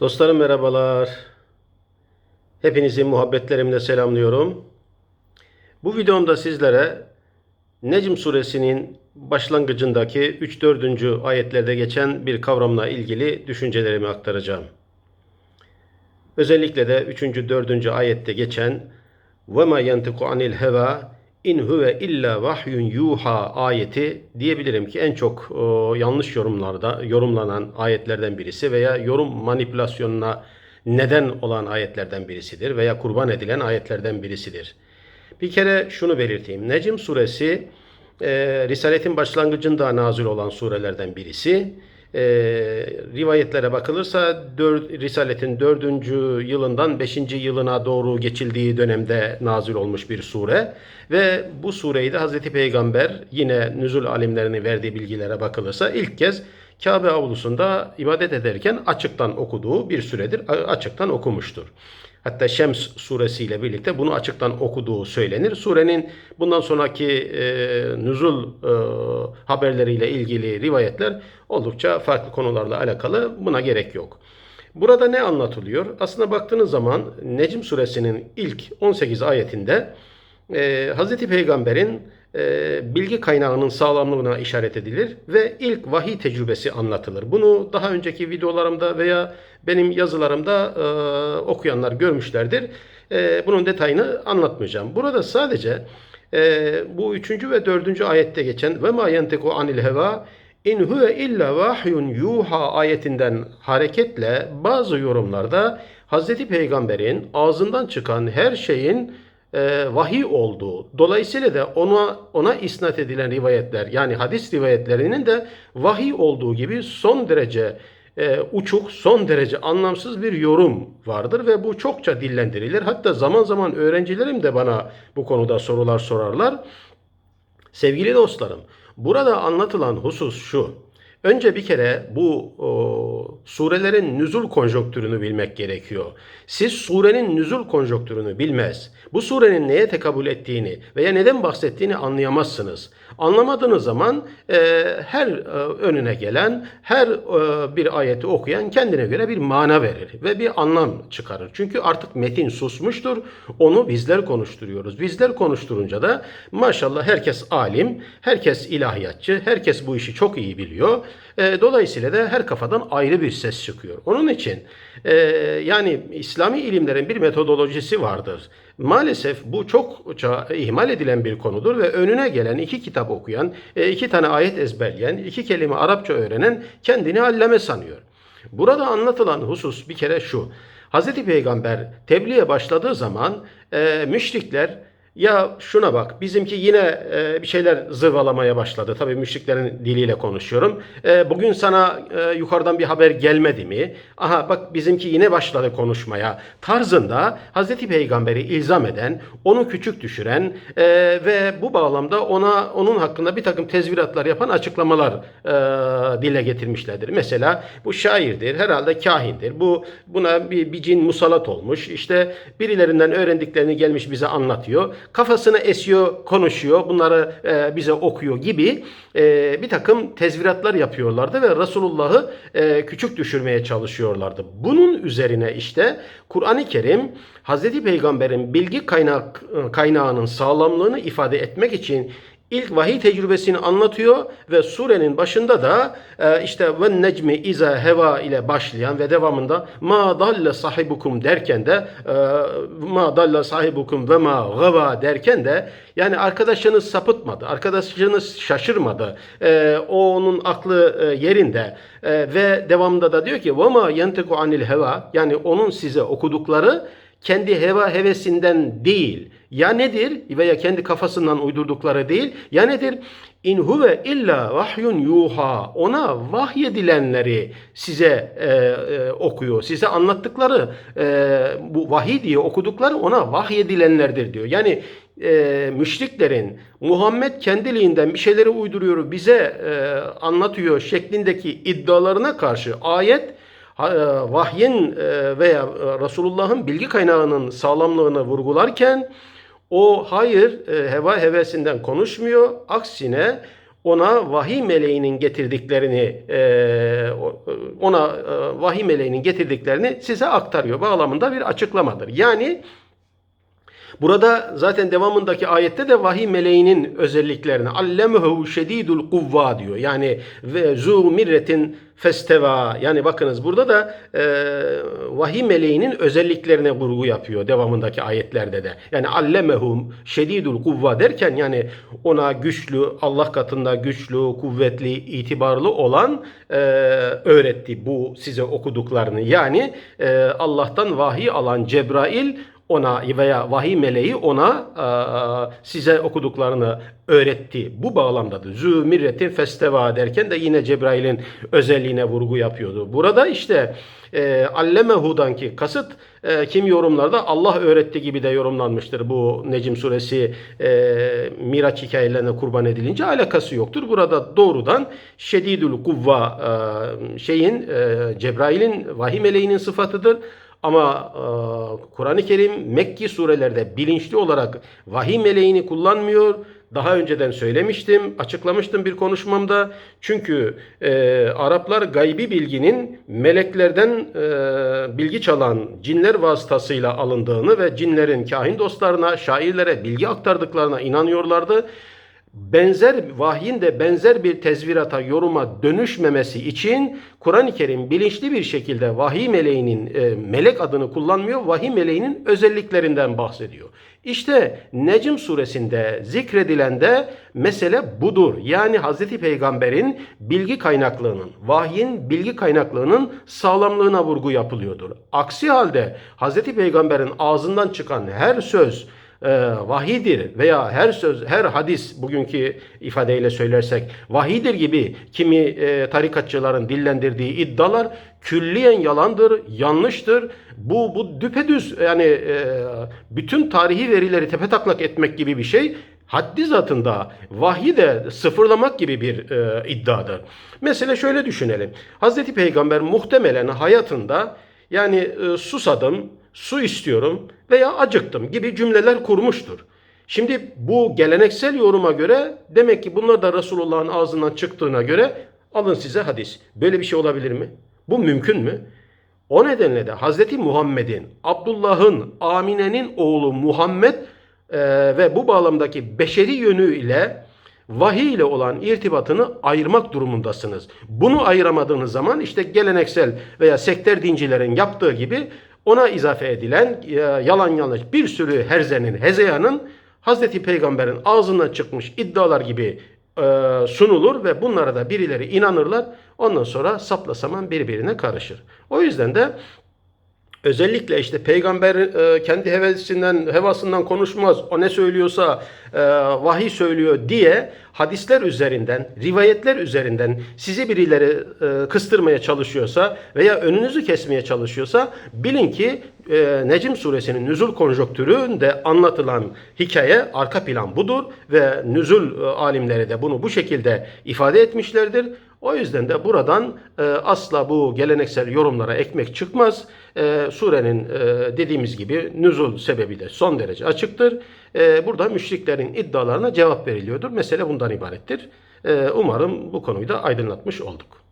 Dostlarım merhabalar. Hepinizi muhabbetlerimle selamlıyorum. Bu videomda sizlere Necm suresinin başlangıcındaki 3-4. ayetlerde geçen bir kavramla ilgili düşüncelerimi aktaracağım. Özellikle de 3. 4. ayette geçen ma yantiku anil heva in huve illa vahyun yuha ayeti diyebilirim ki en çok e, yanlış yorumlarda yorumlanan ayetlerden birisi veya yorum manipülasyonuna neden olan ayetlerden birisidir veya kurban edilen ayetlerden birisidir. Bir kere şunu belirteyim. Necm suresi e, Risaletin başlangıcında nazil olan surelerden birisi. E, rivayetlere bakılırsa dör, Risaletin 4. yılından 5. yılına doğru geçildiği dönemde nazil olmuş bir sure. Ve bu sureyi de Hazreti Peygamber yine nüzul alimlerinin verdiği bilgilere bakılırsa ilk kez Kabe avlusunda ibadet ederken açıktan okuduğu bir süredir. Açıktan okumuştur. Hatta Şems suresiyle birlikte bunu açıktan okuduğu söylenir. Surenin bundan sonraki e, nüzul e, haberleriyle ilgili rivayetler oldukça farklı konularla alakalı. Buna gerek yok. Burada ne anlatılıyor? Aslında baktığınız zaman Necm suresinin ilk 18 ayetinde e, Hz. Peygamber'in bilgi kaynağının sağlamlığına işaret edilir ve ilk vahiy tecrübesi anlatılır. Bunu daha önceki videolarımda veya benim yazılarımda e, okuyanlar görmüşlerdir. E, bunun detayını anlatmayacağım. Burada sadece e, bu üçüncü ve dördüncü ayette geçen ve ma yenteku anil heva in huve illa vahyun yuha ayetinden hareketle bazı yorumlarda Hz. Peygamber'in ağzından çıkan her şeyin e, vahiy olduğu. Dolayısıyla da ona ona isnat edilen rivayetler yani hadis rivayetlerinin de vahiy olduğu gibi son derece e, uçuk, son derece anlamsız bir yorum vardır ve bu çokça dillendirilir. Hatta zaman zaman öğrencilerim de bana bu konuda sorular sorarlar. Sevgili dostlarım, burada anlatılan husus şu. Önce bir kere bu o, surelerin nüzul konjonktürünü bilmek gerekiyor. Siz surenin nüzul konjonktürünü bilmez, bu surenin neye tekabül ettiğini veya neden bahsettiğini anlayamazsınız. Anlamadığınız zaman e, her e, önüne gelen, her e, bir ayeti okuyan kendine göre bir mana verir ve bir anlam çıkarır. Çünkü artık metin susmuştur, onu bizler konuşturuyoruz. Bizler konuşturunca da maşallah herkes alim, herkes ilahiyatçı, herkes bu işi çok iyi biliyor. E, dolayısıyla da her kafadan ayrı bir ses çıkıyor. Onun için e, yani İslami ilimlerin bir metodolojisi vardır. Maalesef bu çokça ihmal edilen bir konudur ve önüne gelen iki kitap okuyan, e, iki tane ayet ezberleyen, iki kelime Arapça öğrenen kendini allame sanıyor. Burada anlatılan husus bir kere şu. Hz. Peygamber tebliğe başladığı zaman e, müşrikler ya şuna bak bizimki yine e, bir şeyler zırvalamaya başladı. Tabii müşriklerin diliyle konuşuyorum. E, bugün sana e, yukarıdan bir haber gelmedi mi? Aha bak bizimki yine başladı konuşmaya. Tarzında Hazreti Peygamber'i ilzam eden, onu küçük düşüren e, ve bu bağlamda ona onun hakkında bir takım tezviratlar yapan açıklamalar e, dile getirmişlerdir. Mesela bu şairdir, herhalde kahindir. Bu buna bir, bir cin musallat olmuş. İşte birilerinden öğrendiklerini gelmiş bize anlatıyor kafasına esiyor, konuşuyor, bunları e, bize okuyor gibi e, bir takım tezviratlar yapıyorlardı ve Resulullah'ı e, küçük düşürmeye çalışıyorlardı. Bunun üzerine işte Kur'an-ı Kerim Hazreti Peygamber'in bilgi kaynak kaynağının sağlamlığını ifade etmek için ilk vahiy tecrübesini anlatıyor ve surenin başında da e, işte ve necmi iza heva ile başlayan ve devamında ma dalle sahibukum derken de e, ma dalle sahibukum ve ma gava derken de yani arkadaşınız sapıtmadı, arkadaşınız şaşırmadı, e, o onun aklı e, yerinde e, ve devamında da diyor ki ve ma yenteku anil heva yani onun size okudukları kendi heva hevesinden değil. Ya nedir? Veya kendi kafasından uydurdukları değil. Ya nedir? İn huve illa vahyun yuha. Ona vahyedilenleri size e, e, okuyor. Size anlattıkları e, bu vahiy diye okudukları ona vahyedilenlerdir diyor. Yani e, müşriklerin Muhammed kendiliğinden bir şeyleri uyduruyor bize e, anlatıyor şeklindeki iddialarına karşı ayet e, vahyin e, veya Resulullah'ın bilgi kaynağının sağlamlığını vurgularken o hayır heva hevesinden konuşmuyor. Aksine ona vahiy meleğinin getirdiklerini e, ona e, vahiy meleğinin getirdiklerini size aktarıyor. Bağlamında bir açıklamadır. Yani Burada zaten devamındaki ayette de vahiy meleğinin özelliklerini allemehu şedidul kuvva diyor. Yani ve zu mirretin festeva. Yani bakınız burada da e, vahiy meleğinin özelliklerine vurgu yapıyor devamındaki ayetlerde de. Yani allemehu şedidul kuvva derken yani ona güçlü, Allah katında güçlü, kuvvetli, itibarlı olan e, öğretti bu size okuduklarını. Yani e, Allah'tan vahiy alan Cebrail ona veya vahiy meleği ona e, size okuduklarını öğretti. Bu bağlamdadır. Zü mirretin festeva derken de yine Cebrail'in özelliğine vurgu yapıyordu. Burada işte e, allemehu'dan ki kasıt e, kim yorumlarda Allah öğretti gibi de yorumlanmıştır. Bu Necim suresi e, Miraç hikayelerine kurban edilince alakası yoktur. Burada doğrudan şedidül kuvva e, şeyin e, Cebrail'in vahiy meleğinin sıfatıdır. Ama e, Kur'an-ı Kerim Mekki surelerde bilinçli olarak vahiy meleğini kullanmıyor. Daha önceden söylemiştim, açıklamıştım bir konuşmamda. Çünkü e, Araplar gaybi bilginin meleklerden e, bilgi çalan cinler vasıtasıyla alındığını ve cinlerin kahin dostlarına, şairlere bilgi aktardıklarına inanıyorlardı benzer vahyin de benzer bir tezvirata, yoruma dönüşmemesi için Kur'an-ı Kerim bilinçli bir şekilde vahiy meleğinin e, melek adını kullanmıyor. Vahiy meleğinin özelliklerinden bahsediyor. İşte Necm suresinde zikredilen de mesele budur. Yani Hazreti Peygamber'in bilgi kaynaklığının, vahyin bilgi kaynaklığının sağlamlığına vurgu yapılıyordur. Aksi halde Hazreti Peygamber'in ağzından çıkan her söz, vahidir veya her söz, her hadis bugünkü ifadeyle söylersek vahidir gibi kimi e, tarikatçıların dillendirdiği iddialar külliyen yalandır, yanlıştır. Bu, bu düpedüz yani e, bütün tarihi verileri tepetaklak etmek gibi bir şey haddi zatında vahyi de sıfırlamak gibi bir e, iddiadır. Mesela şöyle düşünelim. Hazreti Peygamber muhtemelen hayatında yani e, susadım, su istiyorum veya acıktım gibi cümleler kurmuştur. Şimdi bu geleneksel yoruma göre demek ki bunlar da Resulullah'ın ağzından çıktığına göre alın size hadis. Böyle bir şey olabilir mi? Bu mümkün mü? O nedenle de Hazreti Muhammed'in, Abdullah'ın, Amine'nin oğlu Muhammed e, ve bu bağlamdaki beşeri yönüyle vahiy ile olan irtibatını ayırmak durumundasınız. Bunu ayıramadığınız zaman işte geleneksel veya sekter dincilerin yaptığı gibi ona izafe edilen e, yalan yanlış bir sürü herzenin, hezeyanın Hazreti Peygamber'in ağzından çıkmış iddialar gibi e, sunulur ve bunlara da birileri inanırlar. Ondan sonra sapla saman birbirine karışır. O yüzden de Özellikle işte peygamber e, kendi hevesinden, hevasından konuşmaz. O ne söylüyorsa e, vahiy söylüyor diye hadisler üzerinden, rivayetler üzerinden sizi birileri e, kıstırmaya çalışıyorsa veya önünüzü kesmeye çalışıyorsa bilin ki e, Necim suresinin nüzul konjonktüründe anlatılan hikaye arka plan budur ve nüzul e, alimleri de bunu bu şekilde ifade etmişlerdir. O yüzden de buradan e, asla bu geleneksel yorumlara ekmek çıkmaz. E, surenin e, dediğimiz gibi nüzul sebebi de son derece açıktır. E, burada müşriklerin iddialarına cevap veriliyordur. Mesele bundan ibarettir. E, umarım bu konuyu da aydınlatmış olduk.